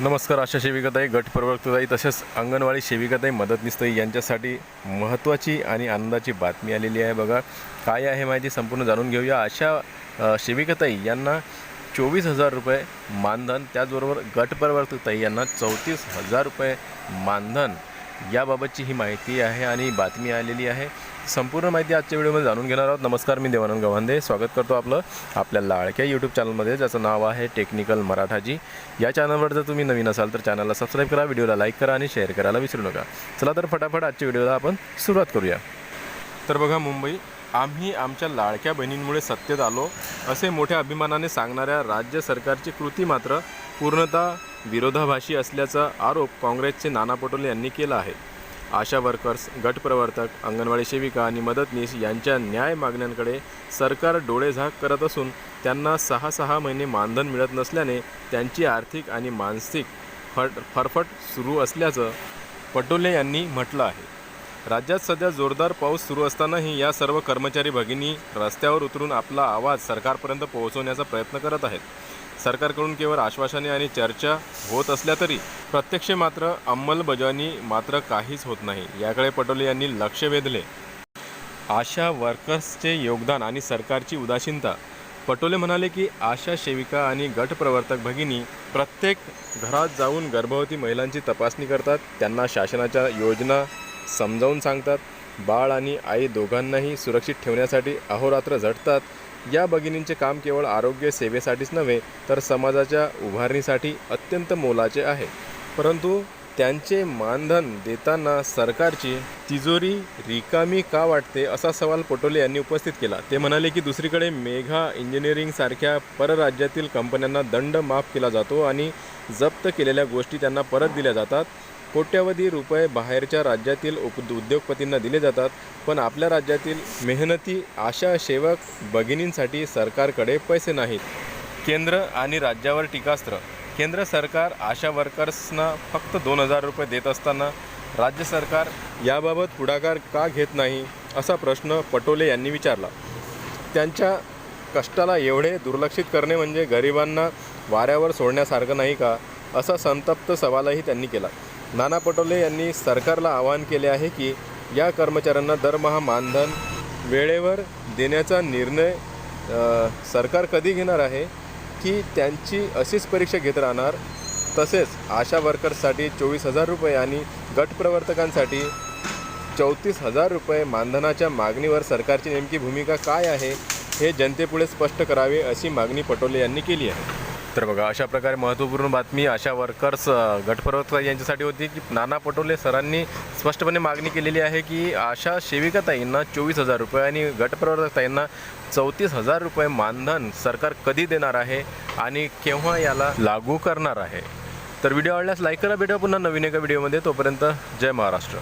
नमस्कार आशा सेविकाताई गट प्रवर्तताई तसेच अंगणवाडी सेविकाताई मदतनीसताई यांच्यासाठी महत्त्वाची आणि आनंदाची बातमी आलेली आहे बघा. काय आहे माहिती संपूर्ण जाणून घेऊया. अशा सेविकाताई यांना चोवीस हजार रुपये मानधन त्याचबरोबर गट प्रवर्तताई यांना चौतीस हजार रुपये मानधन याबाबतची ही माहिती आहे आणि बातमी आलेली आहे. संपूर्ण माहिती आजच्या व्हिडिओमध्ये जाणून घेणार आहोत. नमस्कार मी देवानंद गव्हांदे. स्वागत करतो आपलं आपल्या लाडक्या यूट्यूब चॅनलमध्ये ज्याचं नाव आहे टेक्निकल मराठाजी. या चॅनलवर जर तुम्ही नवीन असाल तर चॅनलला सबस्क्राईब करा व्हिडिओला लाईक करा आणि शेअर करायला विसरू नका. चला तर फटाफट आजच्या व्हिडिओला आपण सुरुवात करूया. तर बघा मुंबई आम्ही आमच्या लाडक्या बहिणींमुळे सत्तेत आलो. असे मोठ्या अभिमानाने सांगणाऱ्या राज्य सरकारची कृती मात्र पूर्णतः विरोधाभाषी असल्याचा आरोप काँग्रेसचे नाना पटोले यांनी केला आहे. आशा वर्कर्स गटप्रवर्तक अंगणवाडी सेविका आणि मदतनीस यांच्या न्याय मागण्यांकडे सरकार डोळेझाक करत असून त्यांना सहा सहा महिने मानधन मिळत नसल्याने त्यांची आर्थिक आणि मानसिक फट फरफट सुरू असल्याचं पटोले यांनी म्हटलं आहे. राज्यात सध्या जोरदार पाऊस सुरू असतानाही या सर्व कर्मचारी भगिनी रस्त्यावर उतरून आपला आवाज सरकारपर्यंत पोहोचवण्याचा प्रयत्न करत आहेत. सरकारकडून केवळ आश्वासने आणि चर्चा होत असल्या तरी प्रत्यक्ष मात्र अंमलबजावणी मात्र काहीच होत नाही. याकडे पटोले यांनी लक्ष वेधले. आशा वर्कर्सचे योगदान आणि सरकारची उदासीनता. पटोले म्हणाले की आशा सेविका आणि गटप्रवर्तक भगिनी प्रत्येक घरात जाऊन गर्भवती महिलांची तपासणी करतात. त्यांना शासनाच्या योजना समजावून सांगतात. बाळ आणि आई दोघांनाही सुरक्षित ठेवण्यासाठी अहोरात्र झटतात. या भगिनींचे काम केवळ आरोग्य सेवेसाठीच नव्हे तर समाजाच्या उभारणीसाठी अत्यंत मोलाचे आहे. परंतु त्यांचे मानधन देताना सरकारची तिजोरी रिकामी का वाटते असा सवाल पटोले यांनी उपस्थित केला. ते म्हणाले की दुसरीकडे मेघा इंजिनिअरिंग सारख्या परराज्यातील कंपन्यांना दंड माफ केला जातो आणि जप्त केलेल्या गोष्टी त्यांना परत दिल्या जातात. कोट्यवधी रुपये बाहेरच्या राज्यातील उप उद्योगपतींना दिले जातात पण आपल्या राज्यातील मेहनती आशा सेवक भगिनींसाठी सरकारकडे पैसे नाहीत. केंद्र आणि राज्यावर टीकास्त्र. केंद्र सरकार आशा वर्कर्सना फक्त दोन हजार रुपये देत असताना राज्य सरकार याबाबत पुढाकार का घेत नाही असा प्रश्न पटोले यांनी विचारला. त्यांच्या कष्टाला एवढे दुर्लक्षित करणे म्हणजे गरिबांना वाऱ्यावर सोडण्यासारखं नाही का असा संतप्त सवालही त्यांनी केला. नाना पटोले यांनी सरकारला आवाहन केले आहे की या कर्मचाऱ्यांना दरमहा मानधन वेळेवर देण्याचा निर्णय सरकार कधी घेणार आहे की त्यांची अशीच परीक्षा घेत राहणार तसेच आशा वर्कर्ससाठी चोवीस हजार रुपये आणि गटप्रवर्तकांसाठी चौतीस हजार रुपये मानधनाच्या मागणीवर सरकारची नेमकी भूमिका काय आहे हे जनतेपुढे स्पष्ट करावे अशी मागणी पटोले यांनी केली आहे. तर बघा अशा प्रकारे महत्त्वपूर्ण बातमी आशा वर्कर्स गटप्रवर्तक यांच्यासाठी होती की नाना पटोले सरांनी स्पष्टपणे मागणी केलेली आहे की आशा सेविकाताईंना चोवीस हजार रुपये आणि गटप्रवर्तकताईंना चौतीस हजार रुपये मानधन सरकार कधी देणार आहे आणि केव्हा याला लागू करणार आहे. तर व्हिडिओ आवडल्यास लाईक करा भेटूया पुन्हा नवीन एका व्हिडिओमध्ये. तोपर्यंत जय महाराष्ट्र.